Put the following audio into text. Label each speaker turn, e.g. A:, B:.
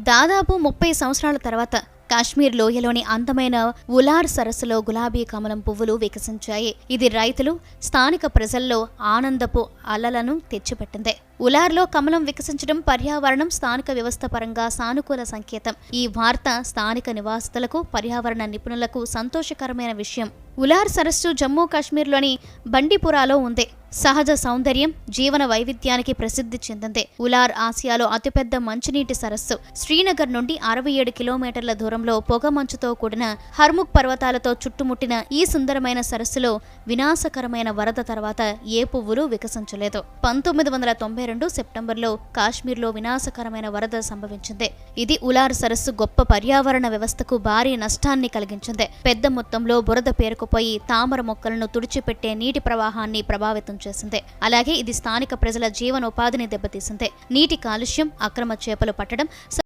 A: దాదాపు ముప్పై సంవత్సరాల తర్వాత కాశ్మీర్ లోయలోని అందమైన ఉలార్ సరస్సులో గులాబీ కమలం పువ్వులు వికసించాయి. ఇది రైతులు స్థానిక ప్రజల్లో ఆనందపు అలలను తెచ్చిపెట్టింది. ఉలార్లో కమలం వికసించడం పర్యావరణం స్థానిక వ్యవస్థ పరంగా సానుకూల సంకేతం. ఈ వార్త స్థానిక నివాసితులకు పర్యావరణ నిపుణులకు సంతోషకరమైన విషయం. ఉలార్ సరస్సు జమ్మూ కాశ్మీర్లోని బండిపురాలో ఉంది. సహజ సౌందర్యం జీవన వైవిధ్యానికి ప్రసిద్ధి చెందింది. ఉలార్ ఆసియాలో అతిపెద్ద మంచినీటి సరస్సు. శ్రీనగర్ నుండి అరవై ఏడు కిలోమీటర్ల దూరంలో పొగ మంచుతో కూడిన హర్ముక్ పర్వతాలతో చుట్టుముట్టిన ఈ సుందరమైన సరస్సులో వినాశకరమైన వరద తర్వాత ఏ పువ్వులు వికసించలేదు. పంతొమ్మిది వందల తొంభై రెండు సెప్టెంబర్లో కాశ్మీర్లో వినాశకరమైన వరద సంభవించింది. ఇది ఉలార్ సరస్సు గొప్ప పర్యావరణ వ్యవస్థకు భారీ నష్టాన్ని కలిగించింది. పెద్ద మొత్తంలో బురద పేరుకుపోయి తామర మొక్కలను తుడిచిపెట్టే నీటి ప్రవాహాన్ని ప్రభావితం చేసింది. అలాగే ఇది స్థానిక ప్రజల జీవనోపాధిని దెబ్బతీసింది. నీటి కాలుష్యం అక్రమ చేపలు పట్టడం